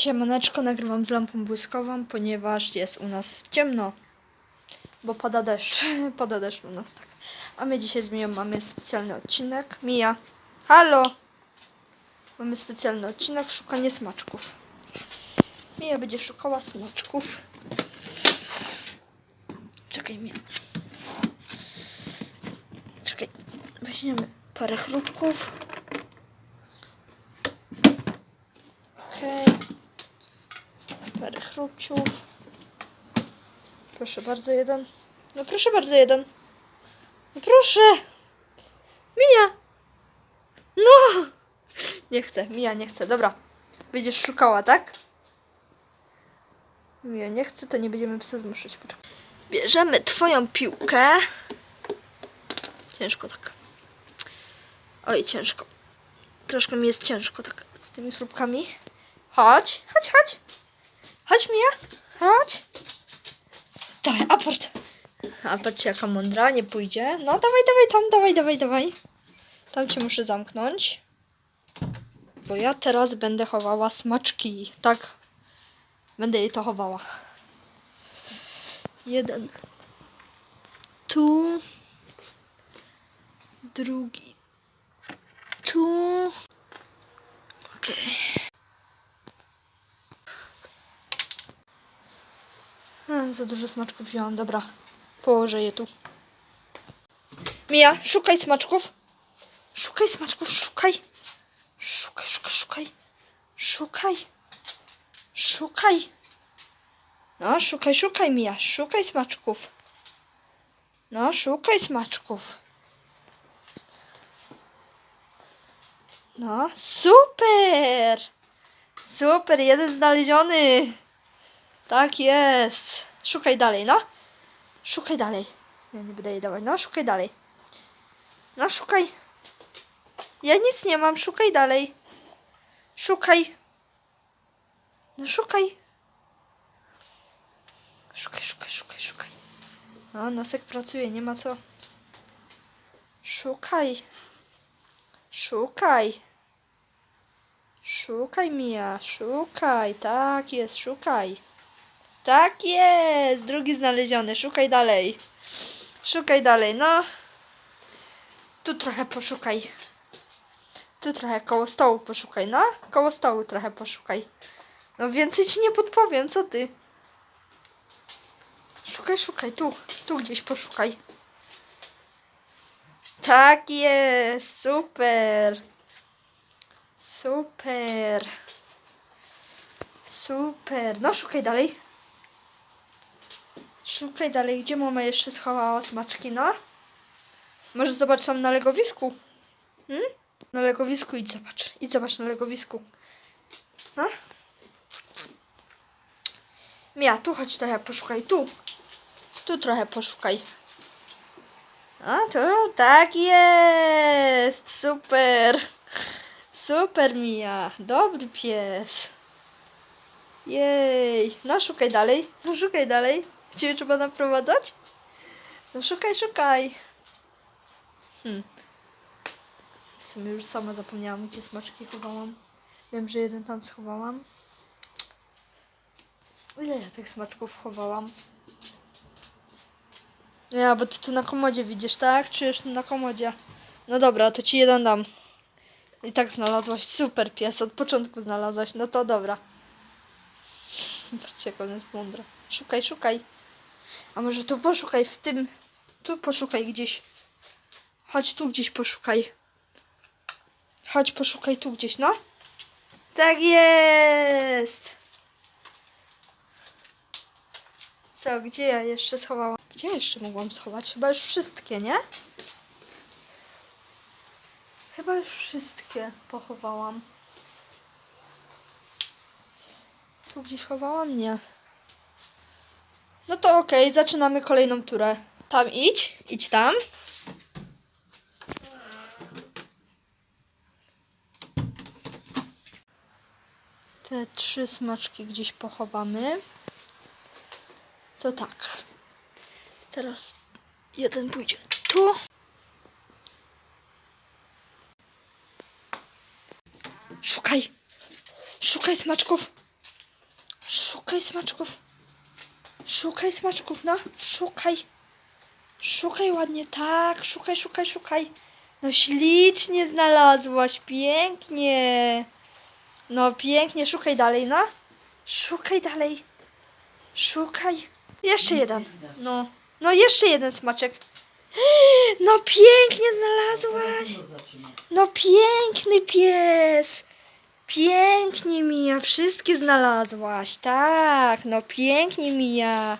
Siemaneczko, nagrywam z lampą błyskową, ponieważ jest u nas ciemno. Bo pada deszcz. pada deszcz u nas, tak. A my dzisiaj z Miją mamy specjalny odcinek. Mija, halo! Mamy specjalny odcinek, szukanie smaczków. Mija będzie szukała smaczków. Czekaj, Mija. Czekaj, weźmiemy parę chrupków. Okej. Parę chrupciów. Proszę bardzo, jeden. No proszę bardzo, jeden. No proszę! Mija! No! Nie chcę, Mija nie chce. Dobra. Będziesz szukała, tak? Mija nie chce, to nie będziemy psy zmuszać. Poczekaj. Bierzemy twoją piłkę. Ciężko tak. Oj, ciężko. Troszkę mi jest ciężko tak z tymi chrupkami. Chodź, chodź, chodź. Chodź, Mija. Chodź. Dawaj, aport. A patrzcie, jaka mądra, nie pójdzie. No, dawaj, dawaj tam, dawaj, dawaj, dawaj. Tam cię muszę zamknąć. Bo ja teraz będę chowała smaczki. Tak. Będę jej to chowała. Jeden. Tu. Drugi. Tu. Okej. A, za dużo smaczków wziąłam, dobra. Położę je tu. Mija, szukaj smaczków. Szukaj smaczków, szukaj. Szukaj, szukaj, szukaj. Szukaj. Szukaj. No, szukaj, szukaj, Mija. Szukaj smaczków. No, szukaj smaczków. No, super. Super, jeden znaleziony. Tak jest. Szukaj dalej, no. Szukaj dalej. Ja nie będę jej dawać. No, szukaj dalej. No, szukaj. Ja nic nie mam. Szukaj dalej. Szukaj. No, szukaj. Szukaj, szukaj, szukaj, szukaj. No, nosek pracuje, nie ma co. Szukaj. Szukaj. Szukaj, Mija. Szukaj. Tak jest, szukaj. Tak jest! Drugi znaleziony. Szukaj dalej. Szukaj dalej, no. Tu trochę poszukaj. Tu trochę koło stołu poszukaj, no. Koło stołu trochę poszukaj. No więcej ci nie podpowiem, co ty? Szukaj, szukaj, tu. Tu gdzieś poszukaj. Tak jest! Super! Super! Super! No szukaj dalej. Szukaj dalej, gdzie mama jeszcze schowała smaczki, no? Może zobacz tam na legowisku. Hmm? Na legowisku idź zobacz. Idź zobacz na legowisku. No? Mia, tu chodź trochę poszukaj, tu. Tu trochę poszukaj. A, tu, tak jest. Super. Super, Mia. Dobry pies. Jej. No, szukaj dalej. No, szukaj dalej. Ciebie trzeba naprowadzać? No, szukaj, szukaj. Hmm. W sumie już sama zapomniałam, gdzie smaczki chowałam. Wiem, że jeden tam schowałam. Ile ja tych smaczków chowałam? Ja, bo ty tu na komodzie widzisz, tak? Czujesz na komodzie. No dobra, to ci jeden dam. I tak znalazłaś. Super pies, od początku znalazłaś. No to dobra. Patrzcie, jak on jest mądry. Szukaj, szukaj. A może tu poszukaj w tym. Tu poszukaj gdzieś. Chodź tu gdzieś poszukaj. Chodź poszukaj tu gdzieś, no. Tak jest. Co, gdzie ja jeszcze schowałam? Gdzie jeszcze mogłam schować? Chyba już wszystkie, nie? Chyba już wszystkie pochowałam. Tu gdzieś chowałam? Nie. No to okej, zaczynamy kolejną turę. Tam idź, idź tam. Te trzy smaczki gdzieś pochowamy. To tak. Teraz jeden pójdzie tu. Szukaj. Szukaj smaczków. Szukaj smaczków. Szukaj smaczków, no. Szukaj. Szukaj ładnie, tak. Szukaj, szukaj, szukaj. No ślicznie znalazłaś, pięknie. No pięknie, szukaj dalej, no. Szukaj dalej. Szukaj. Jeszcze jeden. No. No jeszcze jeden smaczek. No pięknie znalazłaś. No piękny pies. Pięknie Mija, wszystkie znalazłaś. Tak, no pięknie Mija.